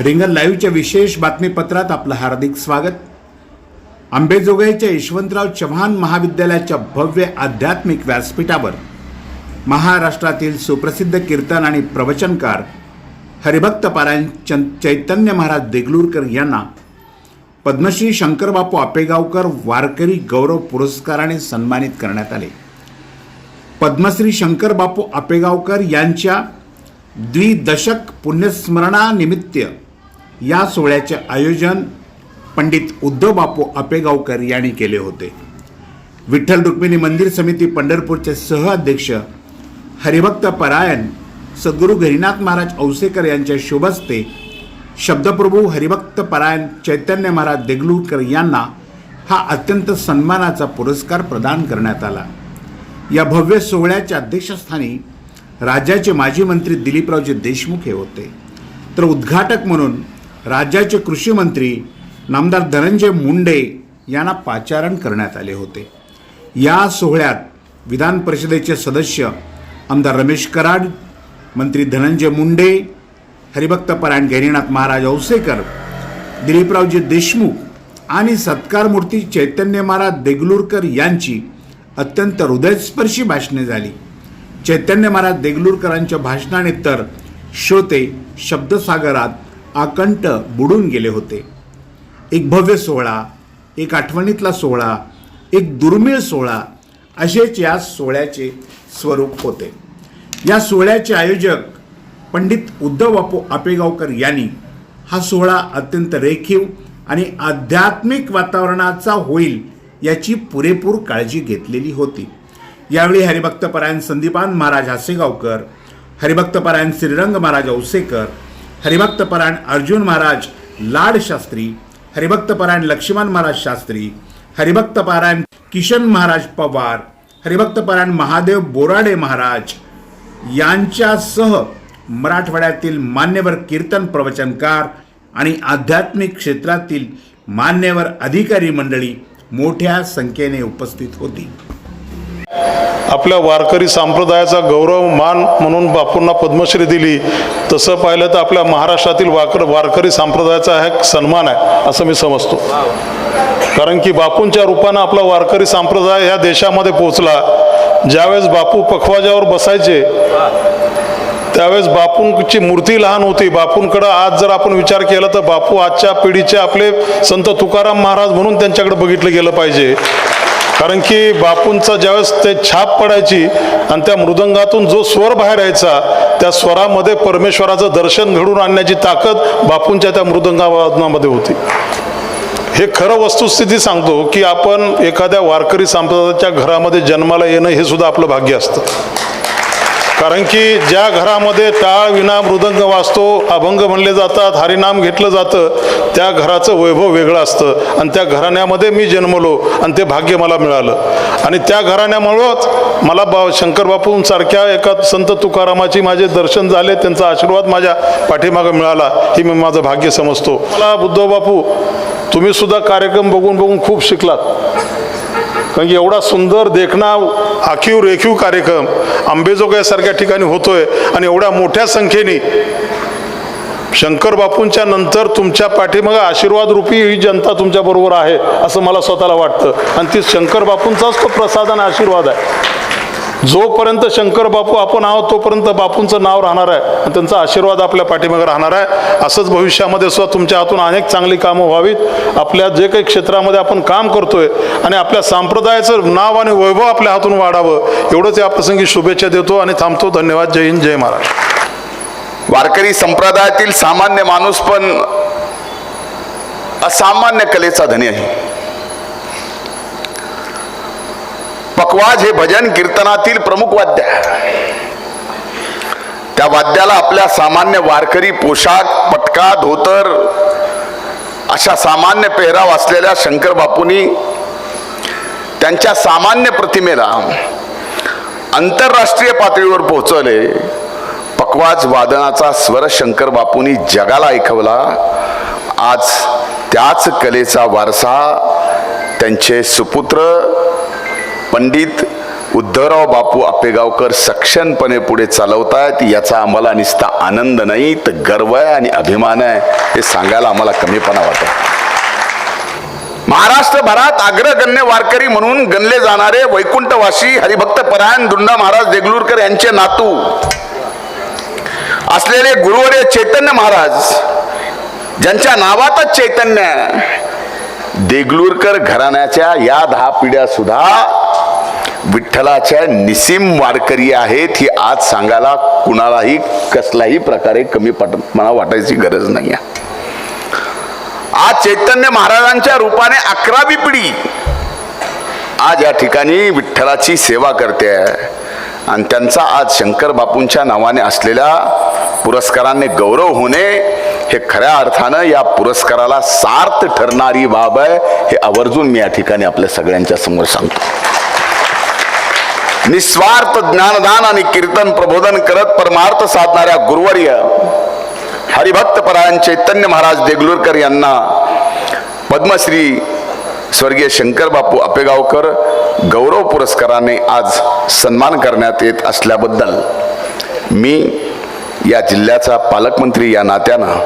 रिंगण लाईव्हच्या विशेष बातमीपत्रात आपलं हार्दिक स्वागत. आंबेजोगाईच्या यशवंतराव चव्हाण महाविद्यालयाच्या भव्य आध्यात्मिक व्यासपीठावर महाराष्ट्रातील सुप्रसिद्ध कीर्तन आणि प्रवचनकार हरिभक्त पारायण चं- चैतन्य महाराज देगलूरकर यांना पद्मश्री शंकरबापू आपेगावकर वारकरी गौरव पुरस्काराने सन्मानित करण्यात आले. पद्मश्री शंकरबापू आपेगावकर यांच्या द्विदशक पुण्यस्मरणानिमित्त या सोहळ्याचे आयोजन पंडित उद्धव बापू आपेगावकर यांनी केले होते. विठ्ठल रुक्मिणी मंदिर समिती पंढरपूरचे सहअध्यक्ष हरिभक्त परायण सद्गुरू घरीनाथ महाराज औसेकर यांच्या शुभस्ते शब्दप्रभू हरिभक्त परायण चैतन्य महाराज देगलूरकर यांना हा अत्यंत सन्मानाचा पुरस्कार प्रदान करण्यात आला. या भव्य सोहळ्याच्या अध्यक्षस्थानी राज्याचे माजी मंत्री दिलीपरावजी देशमुख हे होते. तर उद्घाटक म्हणून राज्याचे कृषी मंत्री नामदार धनंजय मुंडे यांना पाचारण करण्यात आले होते. या सोहळ्यात विधान परिषदेचे सदस्य आमदार रमेश कराड मंत्री धनंजय मुंडे हरिभक्त परायण गैरीनाथ महाराज औसेकर दिलीपरावजी देशमुख आणि सत्कारमूर्ती चैतन्य महाराज देगलूरकर यांची अत्यंत हृदयस्पर्शी भाषणे झाली. चैतन्य महाराज देगलूरकरांच्या भाषणाने तर श्रोते शब्दसागरात आकंठ बुडून गेले होते. एक भव्य सोहळा एक आठवणीतला सोहळा एक दुर्मिळ सोहळा असेच या सोहळ्याचे स्वरूप होते. या सोहळ्याचे आयोजक पंडित उद्धव बापू आपेगावकर यांनी हा सोहळा अत्यंत रेखीव आणि आध्यात्मिक वातावरणाचा होईल याची पुरेपूर काळजी घेतलेली होती. यावेळी हरिभक्तपरायण संदीपान महाराज हासेगावकर हरिभक्तपरायण श्रीरंग महाराज औसेकर हरिभक्तपरायण अर्जुन महाराज लाड शास्त्री हरिभक्तपरायण लक्ष्मण महाराज शास्त्री हरिभक्तपरायण किशन महाराज पवार हरिभक्तपरायण महादेव बोराडे महाराज यांच्यासह मराठवाड्यातील मान्यवर कीर्तन प्रवचनकार आणि आध्यात्मिक क्षेत्रातील मान्यवर अधिकारी मंडळी मोठ्या संख्येने उपस्थित होती. आपल्या वारकरी संप्रदायाचा गौरव मान म्हणून बापूंना पद्मश्री दिली. तसं पाहिलं तर आपल्या महाराष्ट्रातील वाकर वारकरी संप्रदायाचा हा एक सन्मान आहे असं मी समजतो. कारण की बापूंच्या रूपानं आपला वारकरी संप्रदाय ह्या देशामध्ये पोहोचला. ज्यावेळेस बापू पखवाजावर बसायचे त्यावेळेस बापूंची मूर्ती लहान होती. बापूंकडं आज जर आपण विचार केला तर बापू आजच्या पिढीचे आपले संत तुकाराम महाराज म्हणून त्यांच्याकडे बघितलं गेलं पाहिजे. कारण की बापूंचा ज्यावेळेस ते छाप पडायची आणि त्या मृदंगातून जो स्वर बाहेर यायचा त्या स्वरामध्ये परमेश्वराचं दर्शन घडून आणण्याची ताकद बापूंच्या त्या मृदंगावादनामध्ये होती. हे खरं वस्तुस्थिती सांगतो की आपण एखाद्या वारकरी संप्रदायाच्या घरामध्ये जन्माला येणं हे सुद्धा आपलं भाग्य असतं. कारण की ज्या घरामध्ये टाळ विना मृदंग वाजतो अभंग म्हणले जातात हरिनाम घेतलं जातं त्या घराचं वैभव वेगळं असतं. आणि त्या घराण्यामध्ये मी जन्मलो आणि ते भाग्य मला मिळालं. आणि त्या घराण्यामुळंच मला बा शंकर बापूंसारख्या एका संत तुकारामाची माझे दर्शन झाले त्यांचा आशीर्वाद माझ्या पाठीमागं मिळाला. ही मी माझं भाग्य समजतो. मला बुद्धबापू तुम्ही सुद्धा कार्यक्रम बघून बघून खूप शिकलात. कारण की एवढा सुंदर देखणा आखीव रेखीव कार्यक्रम आंबेजोगाईसारख्या ठिकाणी होतोय आणि एवढ्या मोठ्या संख्येने शंकर बापूंच्या नंतर तुमच्या पाठीमागे आशीर्वाद रूपी ही जनता तुमच्याबरोबर आहे असं मला स्वतःला वाटतं. आणि ती शंकर बापूंचाच तो प्रसाद आणि आशीर्वाद आहे. जोपर्यंत शंकर बापू आपण आहोत तोपर्यंत बापूंचं नाव राहणार आहे आणि त्यांचा आशीर्वाद आपल्या पाठीमागे राहणार आहे. असंच भविष्यामध्ये सुद्धा तुमच्या हातून अनेक चांगली कामं व्हावीत. आपल्या जे काही क्षेत्रामध्ये आपण काम करतोय आणि आपल्या संप्रदायाचं नाव आणि वैभव आपल्या हातून वाढावं एवढंच या प्रसंगी शुभेच्छा देतो आणि थांबतो. धन्यवाद. जय हिंद जय महाराष्ट्र. वारकरी संप्रदायातील सामान्य माणूस पण असामान्य कलेचा धनी आहे. पकवाज हे भजन कीर्तनातील प्रमुख वाद्य आहे. त्या वाद्याला आपल्या सामान्य वारकरी पोशाख पटका धोतर अशा सामान्य पेहराव असलेल्या शंकर बापूंनी त्यांच्या सामान्य प्रतिमेला आंतरराष्ट्रीय पातळीवर पोहोचवले पकवाज वादनाचा स्वर शंकर बापूंनी जगाला ऐकवला आज त्याच कलेचा वारसा त्यांचे सुपुत्र पंडित उद्धवराव बापू आपेगावकर सक्षमपणे पुढे चालवतायत याचा आम्हाला निसता आनंद नाही तर गर्व आहे आणि अभिमान आहे. हे सांगायला आम्हाला कमीपणा वाटत. महाराष्ट्रभरात अग्रगण्य वारकरी म्हणून गणले जाणारे वैकुंठवासी हरिभक्त परायण दुंडा महाराज देगलूरकर यांचे नातू असलेले गुरुवर्य चैतन्य महाराज ज्यांच्या नावातच चैतन्य देगलूरकर घराण्याच्या या दहा पिढ्या सुद्धा विठ्ठलाच्या निसीम वारकरी आहेत ही आज सांगायला कुणालाही कसलाही प्रकारे कमी पट मला वाटायची गरज नाही आहे. आज चैतन्य महाराजांच्या रूपाने अकरावी पिढी आज या ठिकाणी विठ्ठलाची सेवा करते आहे. आणि त्यांचा आज शंकर बापूंच्या नावाने असलेल्या पुरस्काराने गौरव होणे हे खऱ्या अर्थानं या पुरस्काराला सार्थ ठरणारी बाब आहे हे आवर्जून मी या ठिकाणी आपल्या सगळ्यांच्या समोर सांगतो. निस्वार्थ ज्ञानदान आणि कीर्तन प्रबोधन करत परमार्थ साधणाऱ्या गुरुवर्य हरिभक्त परायण चैतन्य महाराज देगलूरकर यांना पद्मश्री स्वर्गीय शंकर बापू आपेगावकर गौरव पुरस्काराने आज सन्मान करण्यात येत असल्याबद्दल मी या जिल्ह्याचा पालकमंत्री या नात्यानं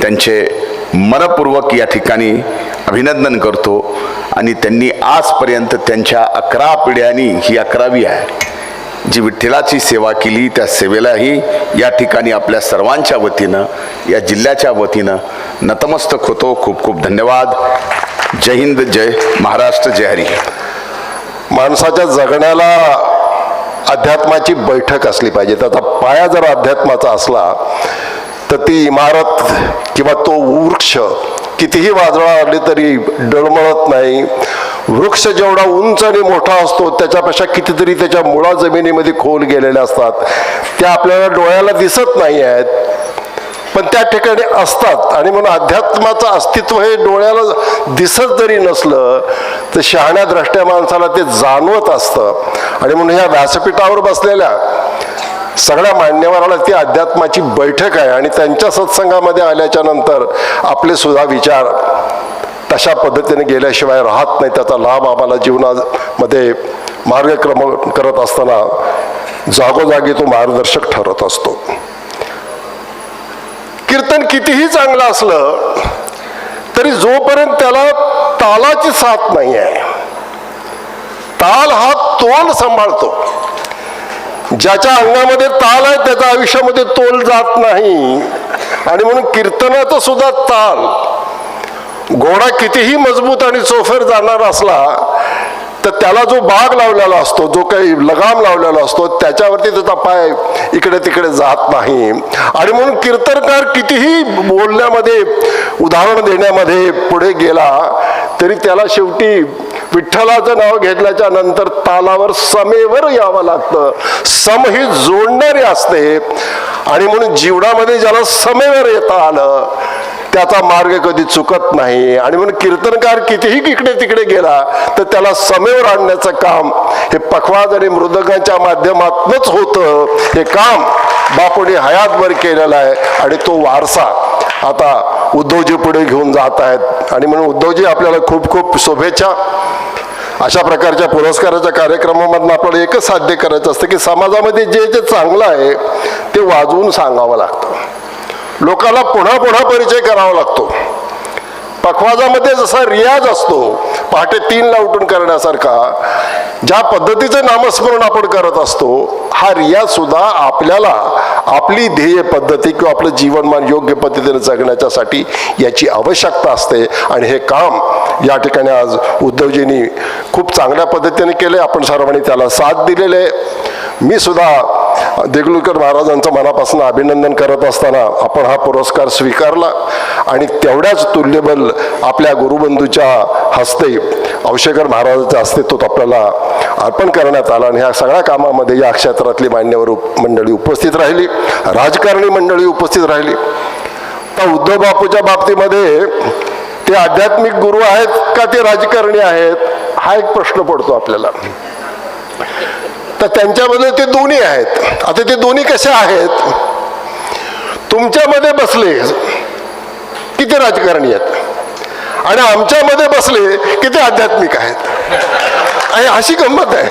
त्यांचे मनपूर्वक या ठिकाणी अभिनंदन करतो. आणि त्यांनी आजपर्यंत त्यांच्या अकरा पिढ्यांनी ही अकरावी आहे. जी विठ्ठलाची सेवा केली त्या सेवेलाही या ठिकाणी आपल्या सर्वांच्या वतीनं या जिल्ह्याच्या वतीनं नतमस्तक होतो. खूप खूप धन्यवाद. जय हिंद जय महाराष्ट्र जय हरी. माणसाच्या जगण्याला अध्यात्माची बैठक असली पाहिजे. त्याचा पाया जर अध्यात्माचा असला तर ती इमारत किंवा तो वृक्ष कितीही वादळा आले तरी डळमळत नाही. वृक्ष जेवढा उंच आणि मोठा असतो त्याच्यापेक्षा कितीतरी त्याच्या मुळा जमिनीमध्ये खोल गेलेल्या असतात. त्या आपल्याला डोळ्याला दिसत नाही आहेत पण त्या ठिकाणी असतात. आणि म्हणून अध्यात्माचं अस्तित्व हे डोळ्याला दिसत जरी नसलं तर शहाण्या द्रष्ट्या माणसाला ते जाणवत असतं. आणि म्हणून ह्या व्यासपीठावर बसलेल्या सगळ्या मान्यवराला ती अध्यात्माची बैठक आहे आणि त्यांच्या सत्संगामध्ये आल्याच्यानंतर आपले सुद्धा विचार तशा पद्धतीने गेल्याशिवाय राहत नाही त्याचा लाभ आम्हाला जीवनामध्ये मार्गक्रमण करत असताना जागोजागी तो मार्गदर्शक ठरत असतो. कीर्तन कितीही चांगलं असलं तरी जोपर्यंत त्याला तालाची साथ नाही आहे ताल हा तोल सांभाळतो. ज्याच्या अंगामध्ये ताल आहे त्याच्या आयुष्यामध्ये तोल जात नाही. आणि म्हणून कीर्तनाचा सुद्धा ताल. घोडा कितीही मजबूत आणि चोफेर जाणार असला तर त्याला जो बाग लावलेला असतो जो काही लगाम लावलेला असतो त्याच्यावरती त्याचा पाय इकडे तिकडे जात नाही. आणि म्हणून कीर्तनकार कितीही बोलण्यामध्ये उदाहरण देण्यामध्ये पुढे गेला तरी त्याला शेवटी विठ्ठलाचं नाव घेतल्याच्या नंतर तालावर समेवर यावं लागतं. सम ही जोडणारी असते. आणि म्हणून जीवनामध्ये ज्याला समेवर येता आलं त्याचा मार्ग कधी चुकत नाही. आणि म्हणून कीर्तनकार कितीही इकडे तिकडे गेला तर त्याला समेवर आणण्याचं काम हे पखवाज आणि मृदंगाच्या माध्यमातूनच होतं. हे काम बापूने हयातभर केलेलं आहे आणि तो वारसा आता उद्धवजी पुढे घेऊन जात आहेत. आणि म्हणून उद्धवजी आपल्याला खूप खूप शुभेच्छा. अशा प्रकारच्या पुरस्काराच्या कार्यक्रमामधून आपल्याला एकच साध्य करायचं असतं की समाजामध्ये जे जे चांगलं आहे ते वाजवून सांगावं लागतं. लोकांना पुन्हा पुन्हा परिचय करावा लागतो. पखवाजामध्ये जसा रियाज असतो पहाटे तीनला उठून करण्यासारखा ज्या पद्धतीचं नामस्मरण आपण करत असतो हा रियाज सुद्धा आपल्याला आपली ध्येय पद्धती किंवा आपलं जीवनमान योग्य पद्धतीने जगण्याच्यासाठी याची आवश्यकता असते. आणि हे काम या ठिकाणी आज उद्धवजींनी खूप चांगल्या पद्धतीने केले. आपण सर्वांनी त्याला साथ दिलेले आहे. मी सुद्धा देगलूरकर महाराजांचं मनापासून अभिनंदन करत असताना आपण हा पुरस्कार स्वीकारला आणि तेवढ्याच तुल्यबल आपल्या गुरुबंधूच्या हस्ते औशेकर महाराजांच्या हस्ते तो आपल्याला अर्पण करण्यात आला आणि ह्या सगळ्या कामामध्ये या क्षेत्रातली मान्यवर उप- मंडळी उपस्थित राहिली. राजकारणी मंडळी उपस्थित राहिली. तर उद्धव बापूच्या बाबतीमध्ये ते आध्यात्मिक गुरु आहेत का ते राजकारणी आहेत? हा एक प्रश्न पडतो आपल्याला. तर त्यांच्यामध्ये ते दोन्ही आहेत. आता ते दोन्ही कसे आहेत? तुमच्यामध्ये बसले किती राजकारणी आहेत? आणि आमच्यामध्ये बसले किती आध्यात्मिक आहेत? आणि अशी गंमत आहे.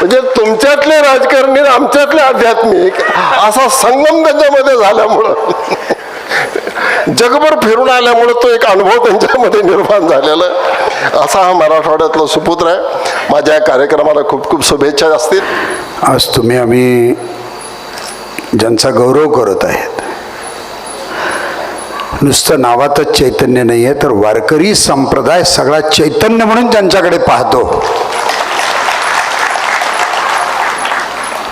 म्हणजे तुमच्यातले राजकारणी आमच्यातले आध्यात्मिक असा संगम त्यांच्यामध्ये झाल्यामुळं. जगभर फिरून आल्यामुळे तो एक अनुभव त्यांच्यामध्ये निर्माण झालेला असा हा मराठवाड्यातला सुपुत्र आहे. माझ्या या कार्यक्रमाला खूप खूप शुभेच्छा असतील. आज तुम्ही आम्ही ज्यांचा गौरव करत आहेत नुसतं नावातच चैतन्य नाही आहे तर वारकरी संप्रदाय सगळा चैतन्य म्हणून त्यांच्याकडे पाहतो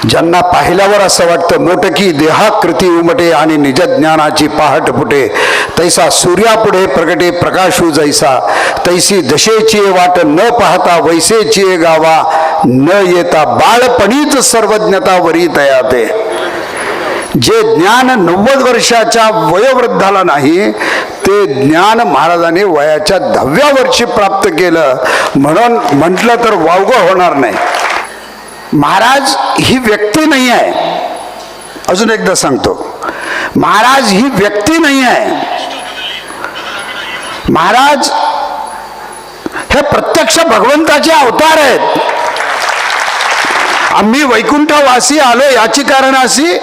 ज्यांना पाहिल्यावर असं वाटतं मोटकी देहाकृती उमटे आणि निजज्ञानाची पहाट फुटे. तैसा सूर्यापुढे प्रगटे प्रकाशू जैसा. तैसी दशेची वाट न पाहता वैसेची गावा. न येता बाळपणीच सर्वज्ञता वरी तयाते. जे ज्ञान नव्वद वर्षाच्या वयोवृद्धाला नाही ते ज्ञान महाराजांनी वयाच्या दहाव्या वर्षी प्राप्त केलं. म्हणून म्हटलं तर वावगं होणार नाही. महाराज ही व्यक्ती नाही आहे. अजून एकदा सांगतो. महाराज ही व्यक्ती नाही आहे. महाराज हे प्रत्यक्ष भगवंताचे अवतार आहेत. आम्ही वैकुंठवासी आलो याची कारण अशी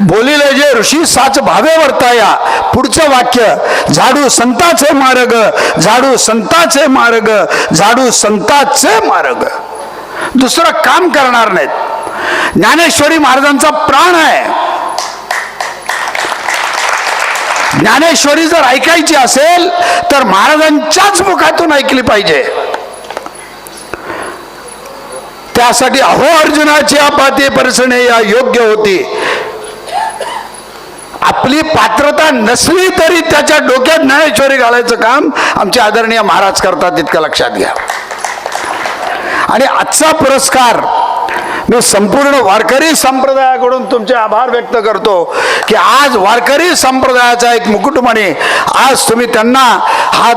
बोलिले जे ऋषी साच भावे वर्ताया पुढचं वाक्य झाडू संताचे मार्ग झाडू संताचे मार्ग झाडू संताचे मार्ग. दुसरं काम करणार नाहीत. ज्ञानेश्वरी महाराजांचा प्राण आहे. ज्ञानेश्वरी जर ऐकायची असेल तर महाराजांच्याच मुखातून ऐकली पाहिजे. त्यासाठी अहो अर्जुनाची आपाते परसणे या योग्य होती. आपली पात्रता नसली तरी त्याच्या डोक्यात ज्ञानेश्वरी घालायचं काम आमचे आदरणीय महाराज करतात इतकं लक्षात घ्या. आणि आजचा पुरस्कार मी संपूर्ण वारकरी संप्रदायाकडून तुमचे आभार व्यक्त करतो की आज वारकरी संप्रदायाचा एक मुकुटमणी आज तुम्ही त्यांना हा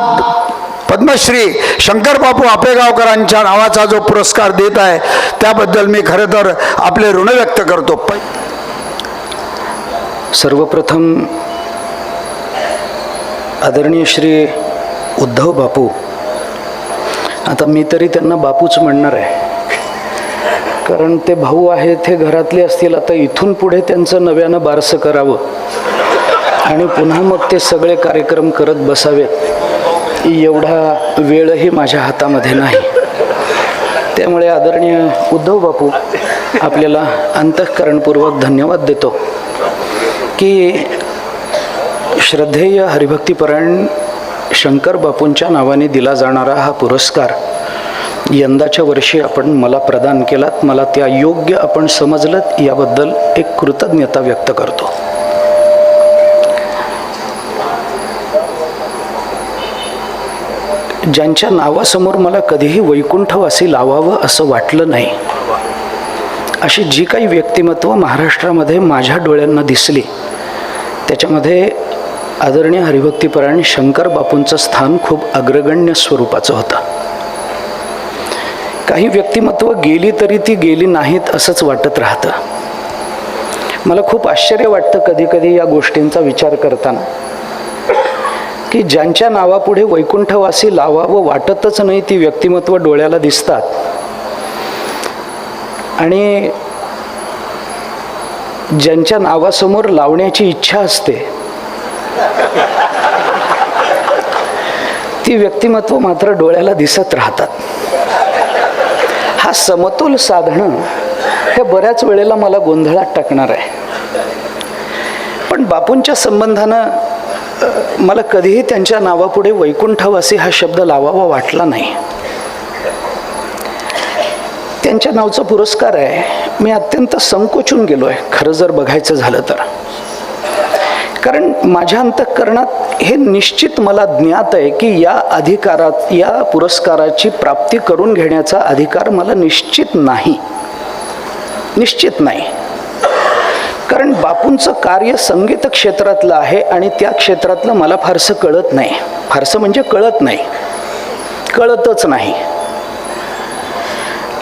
पद्मश्री शंकर बापू आपेगावकरांच्या नावाचा जो पुरस्कार देत आहे त्याबद्दल मी खरं तर आपले ऋण व्यक्त करतो. प- सर्वप्रथम आदरणीय श्री उद्धव बापू आता मी तरी त्यांना बापूच म्हणणार आहे. कारण ते भाऊ आहेत हे घरातले असतील आता इथून पुढे त्यांचं नव्यानं बारसं करावं. आणि पुन्हा मग ते सगळे कार्यक्रम करत बसावेत. एवढा वेळही माझ्या हातामध्ये नाही. त्यामुळे आदरणीय उद्धव बापू आपल्याला अंतःकरणपूर्वक धन्यवाद देतो. की श्रद्धेय हरिभक्तीपरायण शंकर बापूंच्या नावाने दिला जाणारा हा पुरस्कार यंदाच्या वर्षी आपण मला प्रदान केलात. मला त्या योग्य आपण समजलं याबद्दल एक कृतज्ञता व्यक्त करतो. ज्यांच्या नावासमोर मला कधीही वैकुंठवासी लावावं असं वाटलं नाही अशी जी काही व्यक्तिमत्व महाराष्ट्रामध्ये माझ्या डोळ्यांना दिसली त्याच्यामध्ये आदरणीय हरिभक्तीपरायण शंकर बापूंचं स्थान खूप अग्रगण्य स्वरूपाचं होतं. काही व्यक्तिमत्व गेली तरी ती गेली नाहीत असंच वाटत राहतं. मला खूप आश्चर्य वाटतं कधी कधी या गोष्टींचा विचार करताना. की ज्यांच्या नावापुढे वैकुंठवासी लावावं वाटतच नाही ती व्यक्तिमत्व डोळ्याला दिसतात. आणि ज्यांच्या नावासमोर लावण्याची इच्छा असते ती व्यक्तिमत्व मात्र डोळ्याला दिसत राहतात. हा समतोल साधणं हे बऱ्याच वेळेला मला गोंधळात टाकणार आहे. पण बापूंच्या संबंधानं मला कधीही त्यांच्या नावापुढे वैकुंठवासी हा शब्द लावावा वाटला नाही. त्यांच्या नावचा पुरस्कार आहे. मी अत्यंत संकोचून गेलो आहे खरं जर बघायचं झालं तर. कारण माझ्या अंतःकरणात हे निश्चित मला ज्ञात आहे की या अधिकारात या पुरस्काराची प्राप्ती करून घेण्याचा अधिकार मला निश्चित नाही. निश्चित नाही. कारण बापूंचं कार्य संगीत क्षेत्रातलं आहे आणि त्या क्षेत्रातलं मला फारसं कळत नाही. फारसं म्हणजे कळत नाही. कळतच नाही.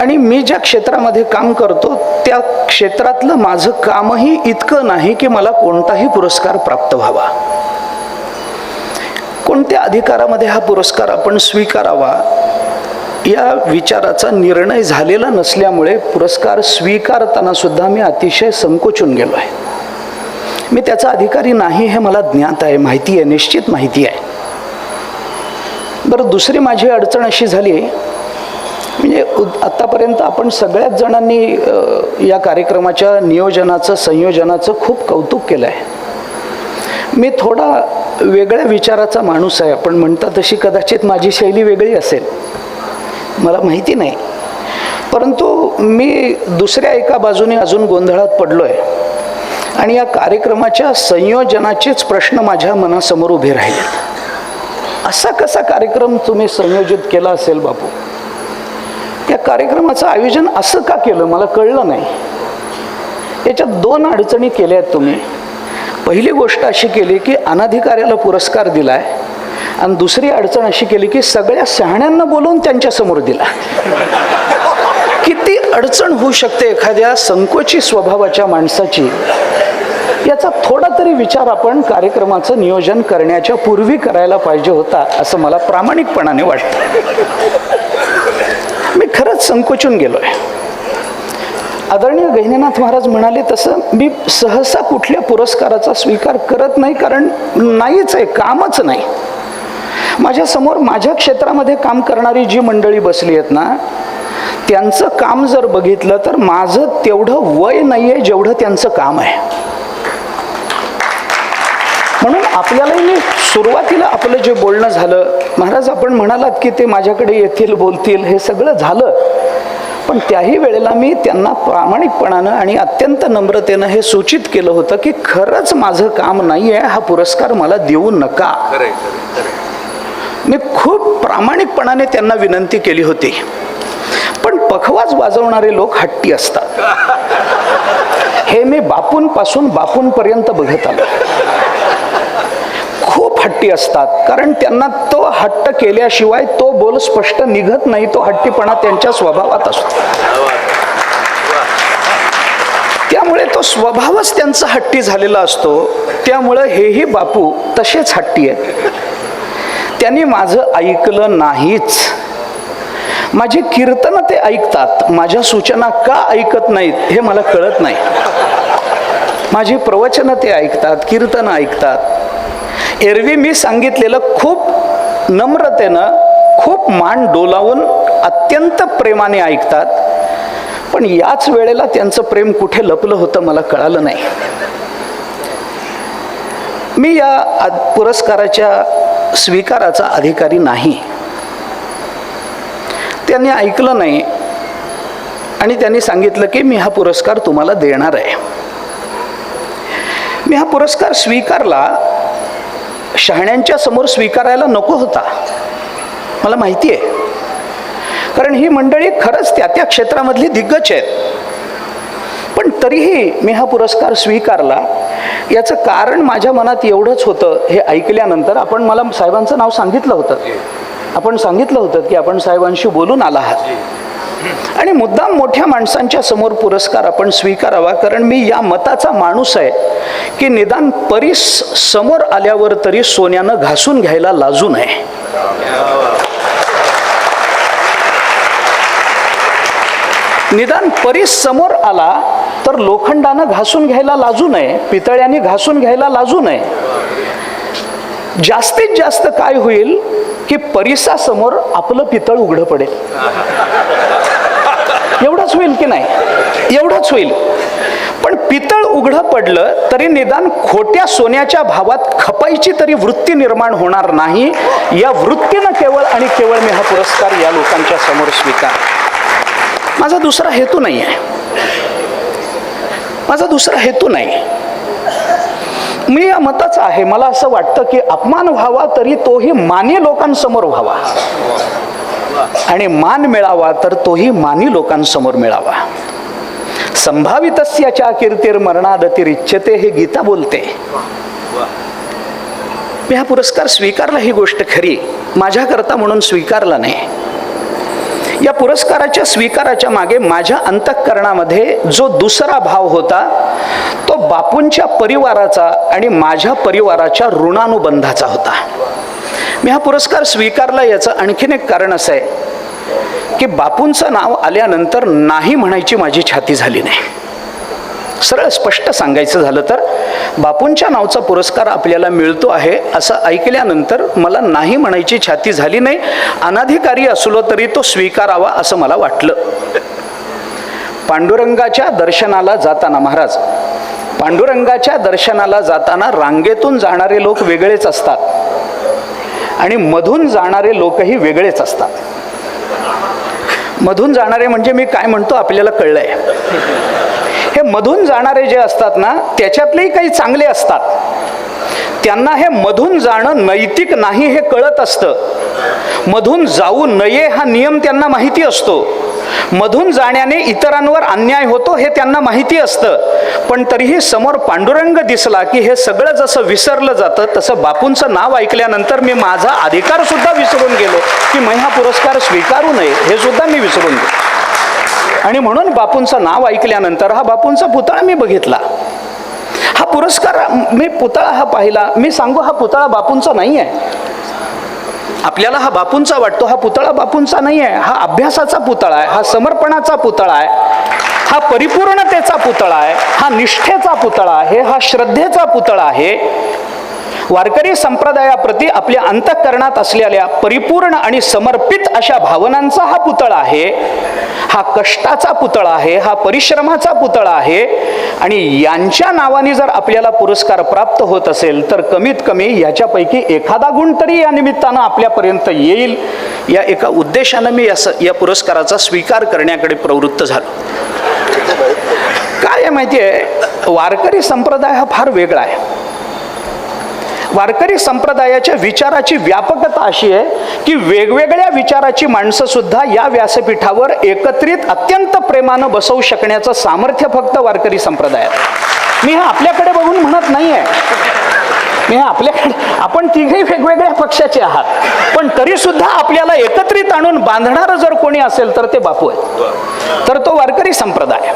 आणि मी ज्या क्षेत्रामध्ये काम करतो त्या क्षेत्रातलं माझं कामही इतकं नाही की मला कोणताही पुरस्कार प्राप्त व्हावा. कोणत्या अधिकारामध्ये हा पुरस्कार आपण स्वीकारावा या विचाराचा निर्णय झालेला नसल्यामुळे पुरस्कार स्वीकारताना सुद्धा मी अतिशय संकोचून गेलो आहे. मी त्याचा अधिकारी नाही हे मला ज्ञात आहे माहिती आहे निश्चित माहिती आहे. बरं दुसरी माझी अडचण अशी झाली म्हणजे आत्तापर्यंत आपण सगळ्याच जणांनी या कार्यक्रमाच्या नियोजनाचं संयोजनाचं खूप कौतुक केलं आहे मी थोडा वेगळ्या विचाराचा माणूस आहे. आपण म्हणता तशी कदाचित माझी शैली वेगळी असेल. मला माहिती नाही. परंतु मी दुसऱ्या एका बाजूने अजून गोंधळात पडलो आहे आणि या कार्यक्रमाच्या संयोजनाचेच प्रश्न माझ्या मनासमोर उभे राहिले. असा कसा कार्यक्रम तुम्ही संयोजित केला असेल बापू? कार्यक्रमाचं आयोजन असं का केलं? मला कळलं नाही. याच्यात दोन अडचणी केल्या आहेत तुम्ही. पहिली गोष्ट अशी केली की अनाधिकाऱ्याला पुरस्कार दिलाय आणि दुसरी अडचण अशी केली की सगळ्या शहाण्यांना बोलवून त्यांच्यासमोर दिला. किती अडचण होऊ शकते एखाद्या संकोची स्वभावाच्या माणसाची? याचा थोडा तरी विचार आपण कार्यक्रमाचं नियोजन करण्याच्या पूर्वी करायला पाहिजे होता असं मला प्रामाणिकपणाने वाटतं. मी खरंच संकोचून गेलो आहे आदरणीय गहिनीनाथ महाराज म्हणाले तसं मी सहसा कुठल्या पुरस्काराचा स्वीकार करत नाही कारण नाहीच आहे कामच नाही. माझ्यासमोर माझ्या क्षेत्रामध्ये काम करणारी जी मंडळी बसली आहेत ना त्यांचं काम जर बघितलं तर माझं तेवढं वय नाही आहे जेवढं त्यांचं काम आहे. आपल्यालाही मी सुरुवातीला आपलं जे बोलणं झालं महाराज आपण म्हणालात की ते माझ्याकडे येतील बोलतील हे सगळं झालं. पण त्याही वेळेला मी त्यांना प्रामाणिकपणानं आणि अत्यंत नम्रतेनं हे सूचित केलं होतं की खरंच माझं काम नाही आहे हा पुरस्कार मला देऊ नका. मी खूप प्रामाणिकपणाने त्यांना विनंती केली होती. पण पखवाज वाजवणारे लोक हट्टी असतात. हे मी बापूंपासून बापूंपर्यंत बघत आलो. खूप हट्टी असतात. कारण त्यांना तो हट्ट केल्याशिवाय तो बोल स्पष्ट निघत नाही. तो हट्टीपणा त्यांच्या स्वभावात असतो. त्यामुळे तो स्वभावच त्यांचा हट्टी झालेला असतो. त्यामुळं हेही बापू तसेच हट्टी आहेत. त्यांनी माझं ऐकलं नाहीच. माझी कीर्तन ते ऐकतात. माझ्या सूचना का ऐकत नाहीत हे मला कळत नाही. माझी प्रवचनं ते ऐकतात. कीर्तन ऐकतात. एरवी मी सांगितलेलं खूप नम्रतेनं खूप मान डोलावून अत्यंत प्रेमाने ऐकतात. पण याच वेळेला त्यांचं प्रेम कुठे लपलं होतं मला कळालं नाही. मी या पुरस्काराच्या स्वीकाराचा अधिकारी नाही. त्यांनी ऐकलं नाही आणि त्यांनी सांगितलं की मी हा पुरस्कार तुम्हाला देणार आहे. मी हा पुरस्कार स्वीकारला शहाण्यांच्या समोर स्वीकारायला नको होता. मला माहिती आहे कारण ही मंडळी खरंच त्या त्या क्षेत्रामधली दिग्गज आहेत. पण तरीही मी हा पुरस्कार स्वीकारला. याचं कारण माझ्या मनात एवढंच होतं हे ऐकल्यानंतर आपण मला साहेबांचं नाव सांगितलं होतं. आपण सांगितलं होतं की आपण साहेबांशी बोलून आला आहात. आणि मुद्दाम मोठ्या माणसांच्या समोर पुरस्कार आपण स्वीकारावा कारण मी या मताचा माणूस आहे की निदान परीस समोर आल्यावर तरी सोन्यानं घासून घ्यायला लाजू नये. निदान परीस समोर आला तर लोखंडानं घासून घ्यायला लाजू नये पितळ्याने घासून घ्यायला लाजू नये. जास्तीत जास्त काय होईल की परिसासमोर आपलं पितळ उघडं पडेल. एवढंच होईल की नाही? एवढंच होईल. पण पितळ उघडं पडलं तरी निदान खोट्या सोन्याच्या भावात खपायची तरी वृत्ती निर्माण होणार नाही. या वृत्तीनं केवळ आणि केवळ मी हा पुरस्कार या लोकांच्या समोर स्वीकार. माझा दुसरा हेतू नाही आहे माझा दुसरा हेतू नाही. मी या मतच आहे. मला असं वाटतं की अपमान व्हावा तरी तोही मानी लोकांसमोर व्हावा. आणि मान मिळावा तर तोही मानी लोकांसमोर मिळावा. संभावितस्याच्या कीर्तीर मरणादतिरिच्यते हे गीता बोलते. मी हा पुरस्कार स्वीकारला ही गोष्ट खरी माझ्याकरता म्हणून स्वीकारला नाही. या पुरस्काराच्या स्वीकाराच्या मागे माझ्या अंतःकरणामध्ये जो दुसरा भाव होता तो बापूंच्या परिवाराचा आणि माझ्या परिवाराच्या ऋणानुबंधाचा होता. मी हा पुरस्कार स्वीकारला याचं आणखीन एक कारण असं आहे की बापूंचं नाव आल्यानंतर नाही म्हणायची माझी छाती झाली नाही. सरळ स्पष्ट सांगायचं झालं तर बापूंच्या नावचा पुरस्कार आपल्याला मिळतो आहे असं ऐकल्यानंतर मला नाही म्हणायची छाती झाली नाही अनाधिकारी असलो तरी तो स्वीकारावा असं मला वाटलं. पांडुरंगाच्या दर्शनाला जाताना महाराज पांडुरंगाच्या दर्शनाला जाताना रांगेतून जाणारे लोक वेगळेच असतात. आणि मधून जाणारे लोकही वेगळेच असतात. मधून जाणारे म्हणजे मी काय म्हणतो आपल्याला कळलंय. हे मधून जाणारे जे असतात ना त्याच्यातलेही काही चांगले असतात. त्यांना हे मधून जाणं नैतिक नाही हे कळत असतं. मधून जाऊ नये हा नियम त्यांना माहिती असतो. मधून जाण्याने इतरांवर अन्याय होतो हे त्यांना माहिती असतं. पण तरीही समोर पांडुरंग दिसला की हे सगळं जसं विसरलं जातं तसं बापूंचं नाव ऐकल्यानंतर मी माझा अधिकार सुद्धा विसरून गेलो की मी हा पुरस्कार स्वीकारू नये हे सुद्धा मी विसरून गेलो. आणि म्हणून बापूंचं नाव ऐकल्यानंतर हा बापूंचा पुतळा मी बघितला. हा पुरस्कार मी पुतळा हा पाहिला. मी सांगू हा पुतळा बापूंचा नाही आहे आपल्याला हा बापूंचा वाटतो हा पुतळा बापूंचा नाही आहे हा अभ्यासाचा पुतळा आहे हा समर्पणाचा पुतळा आहे हा परिपूर्णतेचा पुतळा आहे हा निष्ठेचा पुतळा आहे हा श्रद्धेचा पुतळा आहे. वारकरी संप्रदायाप्रती आपल्या अंतःकरणात असलेल्या परिपूर्ण आणि समर्पित अशा भावनांचा हा पुतळा आहे. हा कष्टाचा पुतळा आहे हा परिश्रमाचा पुतळा आहे आणि यांच्या नावाने जर आपल्याला पुरस्कार प्राप्त होत असेल तर कमीत कमी याच्यापैकी एखादा गुण तरी या निमित्तानं आपल्यापर्यंत येईल. या एका उद्देशानं मी या या पुरस्काराचा स्वीकार करण्याकडे प्रवृत्त झालो. काय आहे माहिती आहे? वारकरी संप्रदाय हा फार वेगळा आहे. वारकरी संप्रदायाच्या विचाराची व्यापकता अशी आहे की वेगवेगळ्या विचाराची माणसं सुद्धा या व्यासपीठावर एकत्रित अत्यंत प्रेमानं बसवू शकण्याचं सामर्थ्य फक्त वारकरी संप्रदायात. मी हा आपल्याकडे बघून म्हणत नाही आहे मी हा आपल्याकडे आपण तिघही वेगवेगळ्या पक्षाचे आहात. पण तरी सुद्धा आपल्याला एकत्रित आणून बांधणारं जर कोणी असेल तर ते बापू आहे तर तो वारकरी संप्रदाय.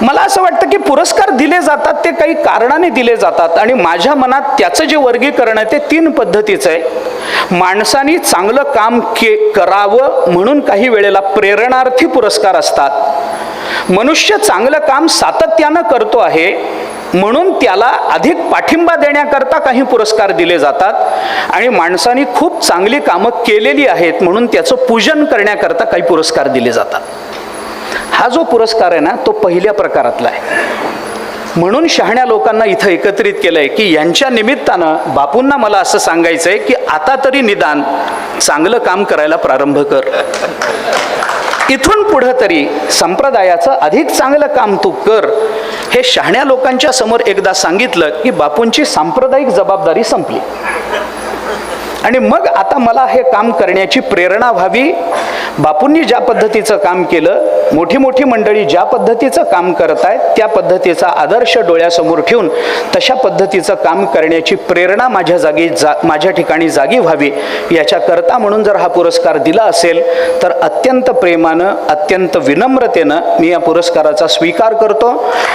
मला असं वाटतं की पुरस्कार दिले जातात ते काही कारणाने दिले जातात. आणि माझ्या मनात त्याचं जे वर्गीकरण आहे ते तीन पद्धतीचं आहे. माणसानी चांगलं काम के करावं म्हणून काही वेळेला प्रेरणार्थी पुरस्कार असतात. मनुष्य चांगलं काम सातत्यानं करतो आहे म्हणून त्याला अधिक पाठिंबा देण्याकरता काही पुरस्कार दिले जातात. आणि माणसानी खूप चांगली कामं केलेली आहेत म्हणून त्याचं पूजन करण्याकरता काही पुरस्कार दिले जातात. हा जो पुरस्कार आहे ना तो पहिल्या प्रकारातला आहे. म्हणून शहाण्या लोकांना इथं एकत्रित केलंय की यांच्या निमित्तानं बापूंना मला असं सांगायचंय की आता तरी निदान चांगलं काम करायला प्रारंभ कर. इथून पुढं तरी संप्रदायाचं अधिक चांगलं काम तू कर. हे शहाण्या लोकांच्या समोर एकदा सांगितलं की बापूंची सांप्रदायिक जबाबदारी संपली. आणि मग आता मला हे काम करण्याची प्रेरणा व्हावी. बापूंनी ज्या पद्धतीचं काम केलं मोठी मोठी मंडळी ज्या पद्धतीचं काम करत आहेत त्या पद्धतीचा आदर्श डोळ्यासमोर ठेवून तशा पद्धतीचं काम करण्याची प्रेरणा माझ्या जागी जा माझ्या ठिकाणी जागी व्हावी याच्याकरता म्हणून जर हा पुरस्कार दिला असेल तर अत्यंत प्रेमानं अत्यंत विनम्रतेनं मी या पुरस्काराचा स्वीकार करतो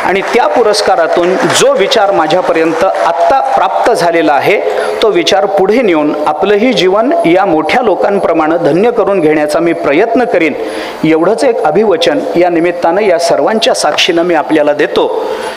आणि त्या पुरस्कारातून जो विचार माझ्यापर्यंत आत्ता प्राप्त झालेला आहे तो विचार पुढे नेऊन आपलंही जीवन या मोठ्या लोकांप्रमाणे धन्य करून घेण्याचा मी प्रयत्न करीन. एवढंच एक अभिवचन या निमित्तानं या सर्वांच्या साक्षीनं मी आपल्याला देतो.